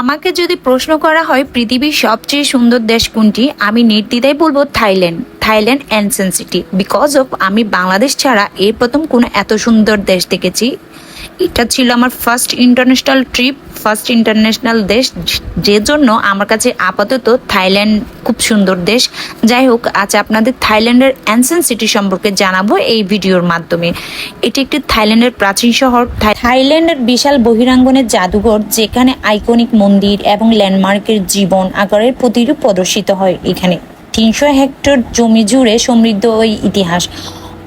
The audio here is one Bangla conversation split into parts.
আমাকে যদি প্রশ্ন করা হয় পৃথিবীর সবচেয়ে সুন্দর দেশ কোনটি, আমি নির্দ্বিধায় বলব Thailand. Thailand and city. Because of আমি বাংলাদেশ ছাড়া এই প্রথম কোনো এত সুন্দর দেশ দেখেছি। এটা ছিল আমার first international trip first international দেশ, যে জন্য আমার কাছে আপাতত থাইল্যান্ড খুব সুন্দর দেশ। যাই হোক, আজ আপনাদের থাইল্যান্ডের অ্যানসেন সিটি সম্পর্কে জানাব এই ভিডিওর মাধ্যমে। এটি একটি থাইল্যান্ডের প্রাচীন শহর। থাই- থাইল্যান্ডের বিশাল বহিরাঙ্গনের জাদুঘর, যেখানে আইকনিক মন্দির এবং ল্যান্ডমার্কের জীবন আকারের প্রতিরূপ প্রদর্শিত হয়। এখানে তিনশো হেক্টর জমি জুড়ে সমৃদ্ধ ওই ইতিহাস।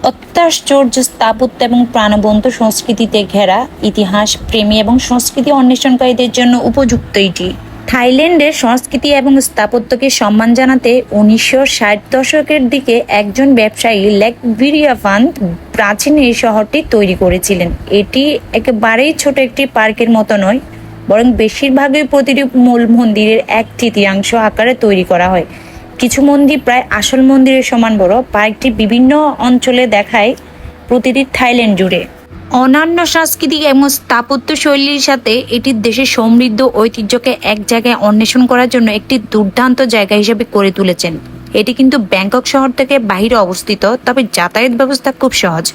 অত্যাশ্চর্য স্থাপত্য এবং প্রাণবন্ত সংস্কৃতিতে ঘেরা ইতিহাস, প্রেমী এবং সংস্কৃতি অন্বেষণকারীদের জন্য উপযুক্ত এটি। থাইল্যান্ডের সংস্কৃতি এবং স্থাপত্যকে সম্মান জানাতে উনিশশো ষাট দশকের দিকে একজন ব্যবসায়ী লেক ভিরিয়াফান প্রাচীন এই শহরটি তৈরি করেছিলেন। এটি একেবারেই ছোট একটি পার্কের মতো নয়, বরং বেশিরভাগই প্রতিটি মূল মন্দিরের এক তৃতীয়াংশ আকারে তৈরি করা হয়। কিছু মন্দির প্রায় আসল মন্দিরের সমান বড়। পার্কটি বিভিন্ন অঞ্চলে দেখায় প্রতিটি থাইল্যান্ড জুড়ে। অন্যান্য সাংস্কৃতিক এবং স্থাপত্য শৈলীর সাথে এটি দেশের সমৃদ্ধ ঐতিহ্যকে এক জায়গায় অন্বেষণ করার জন্য একটি দুর্দান্ত জায়গা হিসেবে করে তুলেছেন। এটি কিন্তু ব্যাংকক শহর থেকে বাহিরে অবস্থিত, তবে যাতায়াত ব্যবস্থা খুব সহজ।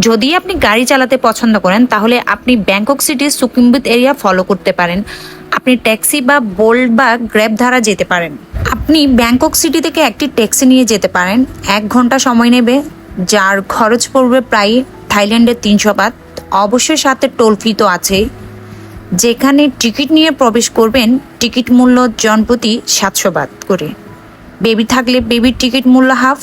যদি আপনি গাড়ি চালাতে পছন্দ করেন, তাহলে আপনি ব্যাংকক সিটির সুকিমবিত এরিয়া ফলো করতে পারেন। আপনি ট্যাক্সি বা বোল্ট বা গ্র্যাব দ্বারা যেতে পারেন। আপনি ব্যাংকক সিটি থেকে একটি ট্যাক্সি নিয়ে যেতে পারেন। এক ঘণ্টা সময় নেবে, যার খরচ পড়বে প্রায় থাইল্যান্ডের তিনশো বাত অবশ্যই সাথে টোল ফি তো আছেই। যেখানে টিকিট নিয়ে প্রবেশ করবেন, টিকিট মূল্য জনপ্রতি সাতশো বাত করে। বেবি থাকলে বেবির টিকিট মূল্য হাফ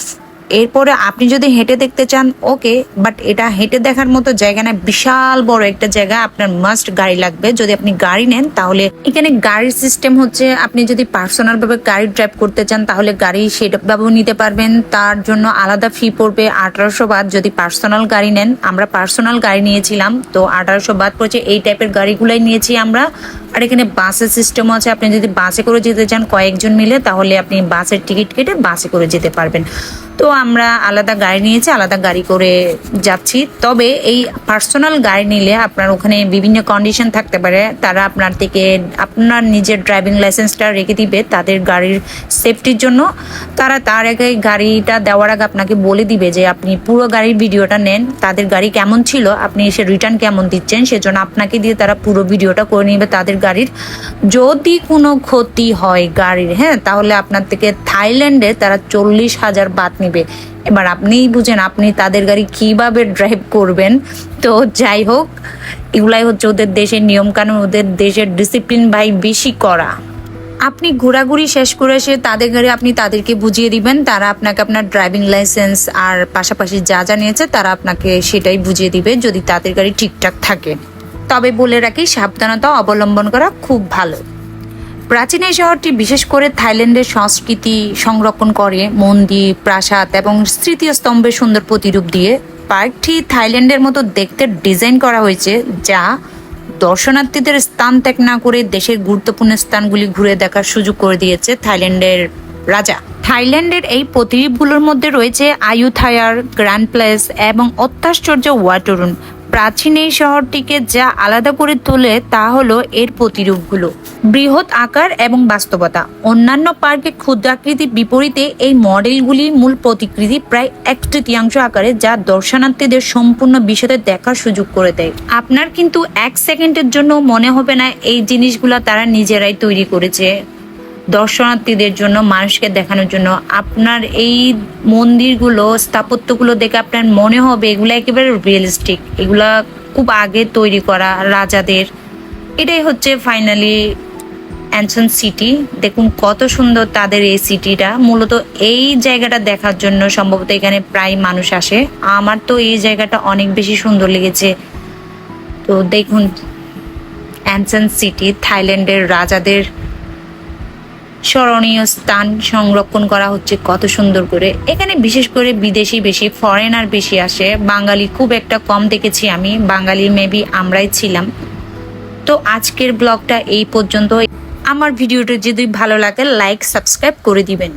এরপরে আপনি যদি হেঁটে দেখতে চান, ওকে বাট এটা হেঁটে দেখার মতো জায়গা না, বিশাল বড় একটা জায়গা, আপনার মাস্ট গাড়ি লাগবে। যদি আপনি গাড়ি নেন, তাহলে এখানে গাড়ির সিস্টেম হচ্ছে, আপনি যদি পার্সোনাল ভাবে গাড়ি ড্রাইভ করতে চান, তাহলে গাড়ি সেভাবেও নিতে পারবেন। তার জন্য আলাদা ফি পড়বে আঠারোশো বাদ। যদি পার্সোনাল গাড়ি নেন, আমরা পার্সোনাল গাড়ি নিয়েছিলাম, তো আঠারোশো বাদ পড়ছে, এই টাইপের গাড়িগুলোই নিয়েছি আমরা। আর এখানে বাসের সিস্টেম আছে, আপনি যদি বাসে করে যেতে চান, কয়েকজন মিলে, তাহলে আপনি বাসের টিকিট কেটে বাসে করে যেতে পারবেন। তো আমরা আলাদা গাড়ি নিয়েছি, আলাদা গাড়ি করে যাচ্ছি। তবে এই পার্সোনাল গাড়ি নিলে আপনার ওখানে বিভিন্ন কন্ডিশন থাকতে পারে। তারা আপনার থেকে আপনার নিজের ড্রাইভিং লাইসেন্সটা রেখে দিবে, তাদের গাড়ির সেফটির জন্য। তারা তার আগে গাড়িটা দেওয়ার আগে আপনাকে বলে দিবে যে আপনি পুরো গাড়ির ভিডিওটা নেন, তাদের গাড়ি কেমন ছিল, আপনি এসে রিটার্ন কেমন দিচ্ছেন, সেজন্য আপনাকে দিয়ে তারা পুরো ভিডিওটা করে নিবে তাদের গাড়ির। যদি কোনো ক্ষতি হয় গাড়ির হ্যাঁ তাহলে আপনার থেকে থাইল্যান্ডে তারা চল্লিশ হাজার বাদ নিবে। এবার আপনিই বুঝেন, আপনি তাদের গাড়ি কীভাবে ড্রাইভ করবেন। তো যাই হোক, এগুলাই হচ্ছে ওদের দেশের নিয়মকানুন, ওদের দেশের ডিসিপ্লিন ভাই বেশি করা। আপনি ঘোরাঘুরি শেষ করে এসে তাদের গাড়ি আপনি তাদেরকে বুঝিয়ে দিবেন, তারা আপনাকে আপনার ড্রাইভিং লাইসেন্স আর পাশাপাশি যা যা নিয়েছে তারা আপনাকে সেটাই বুঝিয়ে দিবে যদি তাদের গাড়ি ঠিকঠাক থাকে। তবে বলে রাখি, সাবধানতা অবলম্বন করা খুব ভালো। প্রাচীন এই শহরটি বিশেষ করে থাইল্যান্ডের সংস্কৃতি সংরক্ষণ করে, মন্দির, প্রাসাদ এবং স্মৃতিস্তম্ভের সুন্দর প্রতিরূপ দিয়ে। পার্কটি থাইল্যান্ডের মতো দেখতে ডিজাইন করা হয়েছে, যা দর্শনার্থীদের স্থান ত্যাগ না করে দেশের গুরুত্বপূর্ণ স্থানগুলি ঘুরে দেখার সুযোগ করে দিয়েছে থাইল্যান্ডের রাজা। থাইল্যান্ডের এই প্রতিরূপগুলোর মধ্যে রয়েছে আয়ুথায়ার, গ্র্যান্ড প্লেস এবং অত্যাশ্চর্য ওয়াটরুন প্রাচীন এই শহরটিকে যা আলাদা করে তোলে তা হলো এর প্রতিরূপগুলো। বৃহৎ আকার এবং বাস্তবতা। অন্যান্য পার্কে ক্ষুদ্রাকৃতির বিপরীতে এই মডেলগুলি মূল প্রতিকৃতি প্রায় এক তৃতীয়াংশ আকারে, যা দর্শনার্থীদের সম্পূর্ণ বিষয়তে দেখার সুযোগ করে দেয়। আপনার কিন্তু এক সেকেন্ডের জন্য মনে হবে না এই জিনিসগুলো তারা নিজেরাই তৈরি করেছে। দর্শনার্থীদের জন্য, মানুষকে দেখানোর জন্য। আপনার এই মন্দিরগুলো, স্থাপত্যগুলো দেখে আপনার মনে হবে এগুলো একেবারে রিয়েলিস্টিক এগুলা খুব আগে তৈরি করা রাজাদের। এটাই হচ্ছে ফাইনালি অ্যানসন সিটি দেখুন কত সুন্দর তাদের এই সিটিটা মূলত এই জায়গাটা দেখার জন্য সম্ভবত এখানে প্রায় মানুষ আসে। আমার তো এই জায়গাটা অনেক বেশি সুন্দর লেগেছে। তো দেখুন অ্যানসন সিটি থাইল্যান্ডের রাজাদের স্মরণীয় স্থান সংরক্ষণ করা হচ্ছে কত সুন্দর করে। এখানে বিশেষ করে বিদেশি বেশি ফরেনার বেশি আসে। বাঙালি খুব একটা কম দেখেছি আমি, বাঙালি মেবি আমরাই ছিলাম। তো আজকের ব্লগটা এই পর্যন্ত আমার ভিডিওটা যদি ভালো লাগে লাইক সাবস্ক্রাইব করে দিবেন।